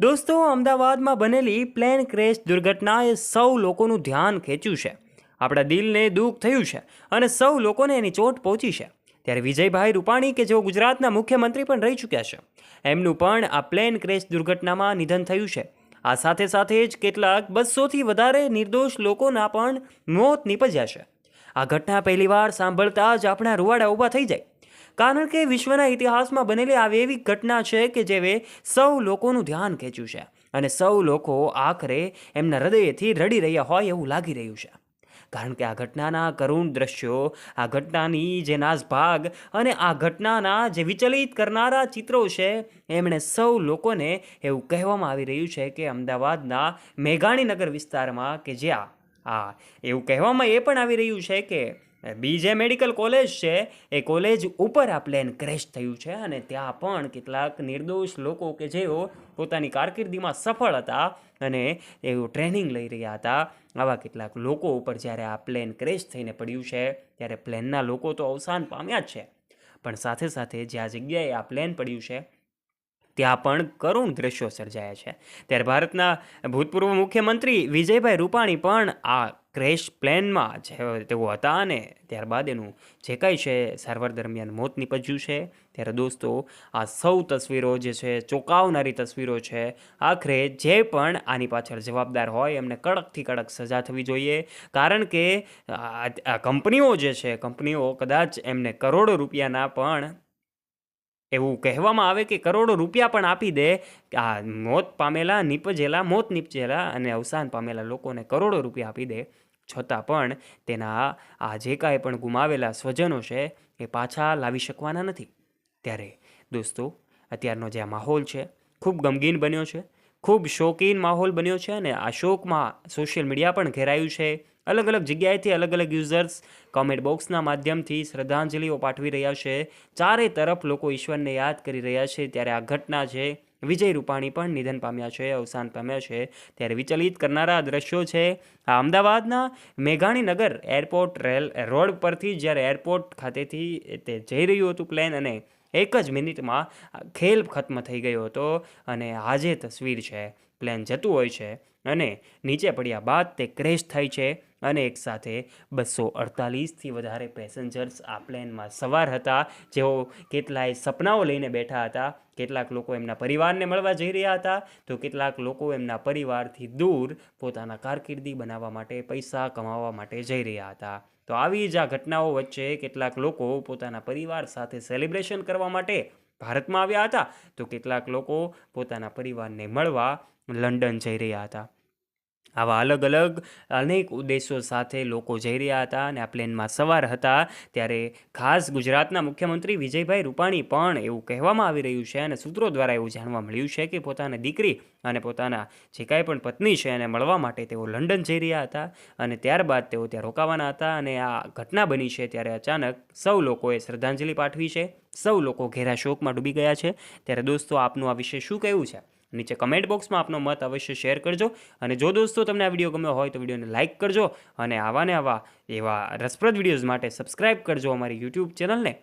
દોસ્તો, અમદાવાદમાં બનેલી પ્લેન ક્રેશ દુર્ઘટનાએ સૌ લોકોનું ધ્યાન ખેંચ્યું છે. આપણા દિલને દુઃખ થયું છે અને સૌ લોકોને એની ચોટ પહોંચી છે. ત્યારે વિજયભાઈ રૂપાણી કે જેઓ ગુજરાતના મુખ્યમંત્રી પણ રહી ચૂક્યા છે, એમનું પણ આ પ્લેન ક્રેશ દુર્ઘટનામાં નિધન થયું છે. આ સાથે સાથે જ કેટલાક બસોથી વધારે નિર્દોષ લોકોના પણ મોત નીપજ્યા છે. આ ઘટના પહેલીવાર સાંભળતા જ આપણા રૂવાડા ઊભા થઈ જાય. કારણ કે વિશ્વના ઇતિહાસમાં બનેલી આવી એવી ઘટના છે કે જેવે સૌ લોકોનું ધ્યાન ખેંચ્યું છે અને સૌ લોકો આખરે એમના હૃદયથી રડી રહ્યા હોય એવું લાગી રહ્યું છે. કારણ કે આ ઘટનાના કરુણ દ્રશ્યો, આ ઘટનાની જે નાસભાગ અને આ ઘટનાના જે વિચલિત કરનારા ચિત્રો છે, એમણે સૌ લોકોને એવું કહેવામાં આવી રહ્યું છે કે અમદાવાદના મેઘાણીનગર વિસ્તારમાં કે જ્યાં આ એવું કહેવામાં એ પણ આવી રહ્યું છે કે બીજે મેડિકલ કોલેજ છે. એ કોલેજ ઉપર આ પ્લેન ક્રેશ થયું છે અને ત્યાં પણ કેટલાક નિર્દોષ લોકો કે જેઓ પોતાની કારકિર્દીમાં સફળ હતા અને એઓ ટ્રેનિંગ લઈ રહ્યા હતા. આવા કેટલાક લોકો ઉપર જ્યારે આ પ્લેન ક્રેશ થઈને પડ્યું છે, ત્યારે પ્લેનના લોકો તો અવસાન પામ્યા જ છે. પણ સાથે સાથે જ્યાં જગ્યાએ આ પ્લેન પડ્યું છે ત્યાં પણ કરુણ દ્રશ્યો સર્જાયા છે. ત્યારે ભારતના ભૂતપૂર્વ મુખ્યમંત્રી વિજયભાઈ રૂપાણી પણ આ ક્રેશ પ્લેનમાં જે તેઓ હતા અને ત્યારબાદ એનું જે કાંઈ છે, સારવાર દરમિયાન મોત નીપજ્યું છે. ત્યારે દોસ્તો, આ સૌ તસવીરો જે છે, ચોંકાવનારી તસવીરો છે, આખરે જે પણ આની પાછળ જવાબદાર હોય એમને કડકથી કડક સજા થવી જોઈએ. કારણ કે આ આ કંપનીઓ જે છે, કંપનીઓ કદાચ એમને કરોડો રૂપિયાના પણ એવું કહેવામાં આવે કે કરોડો રૂપિયા પણ આપી દે. આ મોત પામેલા, નીપજેલા, મોત નીપજેલા અને અવસાન પામેલા લોકોને કરોડો રૂપિયા આપી દે. છતાં પણ તેના આ જે કાંઈ પણ ગુમાવેલા સ્વજનો છે, એ પાછા લાવી શકવાના નથી. ત્યારે દોસ્તો, અત્યારનો જે આ માહોલ છે, ખૂબ ગમગીન બન્યો છે. ખૂબ શોકીન માહોલ બન્યો છે અને આ શોકમાં સોશિયલ મીડિયા પણ ઘેરાયું છે. અલગ અલગ જગ્યાએથી અલગ અલગ યુઝર્સ કોમેન્ટ બોક્સના માધ્યમથી શ્રદ્ધાંજલિઓ પાઠવી રહ્યા છે. ચારે તરફ લોકો ઈશ્વરને યાદ કરી રહ્યા છે. ત્યારે આ ઘટના છે વિજય રૂપાણી પણ નિધન પામ્યા છે, અવસાન પામ્યા છે. ત્યારે વિચલિત કરનારા દ્રશ્યો છે, આ અમદાવાદના મેઘાણીનગર એરપોર્ટ રેલ રોડ પરથી જ્યારે એરપોર્ટ ખાતેથી તે જઈ રહ્યું હતું પ્લેન અને એક જ મિનિટમાં ખેલ ખત્મ થઈ ગયો હતો અને આજે તસવીર છે. પ્લેન જતું હોય છે અને નીચે પડ્યા બાદ તે ક્રેશ થાય છે અને એકસાથે બસો અડતાલીસથી વધારે પેસેન્જર્સ આ પ્લેનમાં સવાર હતા. જેઓ કેટલાય સપનાઓ લઈને બેઠા હતા. કેટલાક લોકો એમના પરિવારને મળવા જઈ રહ્યા હતા. તો કેટલાક લોકો એમના પરિવારથી દૂર પોતાના કારકિર્દી બનાવવા માટે, પૈસા કમાવા માટે જઈ રહ્યા હતા. તો આવી જ આ ઘટનાઓ વચ્ચે કેટલાક લોકો પોતાના પરિવાર સાથે સેલિબ્રેશન કરવા માટે ભારતમાં આવ્યા હતા તો કેટલાક લોકો પોતાના પરિવારને મળવા લંડન જઈ રહ્યા હતા. આવા અલગ અલગ અનેક ઉદ્દેશો સાથે લોકો જઈ રહ્યા હતા અને આ પ્લેનમાં સવાર હતા. ત્યારે ખાસ ગુજરાતના મુખ્યમંત્રી વિજયભાઈ રૂપાણી પણ એવું કહેવામાં આવી રહ્યું છે અને સૂત્રો દ્વારા એવું જાણવા મળ્યું છે કે પોતાની દીકરી અને પોતાના જે કાંઈ પણ પત્ની છે એને મળવા માટે તેઓ લંડન જઈ રહ્યા હતા અને ત્યારબાદ તેઓ ત્યાં રોકાવાના હતા અને આ ઘટના બની છે ત્યારે અચાનક સૌ લોકોએ શ્રદ્ધાંજલિ પાઠવી છે. સૌ લોકો ઘેરા શોકમાં ડૂબી ગયા છે. ત્યારે દોસ્તો આપનું આ વિશે શું કહેવું છે? નીચે કમેન્ટ બોક્સમાં આપનો મત અવશ્ય શેર કરજો. અને જો દોસ્તો તમને આ વીડિયો ગમ્યો હોય તો વિડીયોને લાઇક કરજો અને આવા ને આવા એવા રસપ્રદ વિડીયોઝ માટે સબસ્ક્રાઇબ કરજો અમારી યુટ્યુબ ચેનલને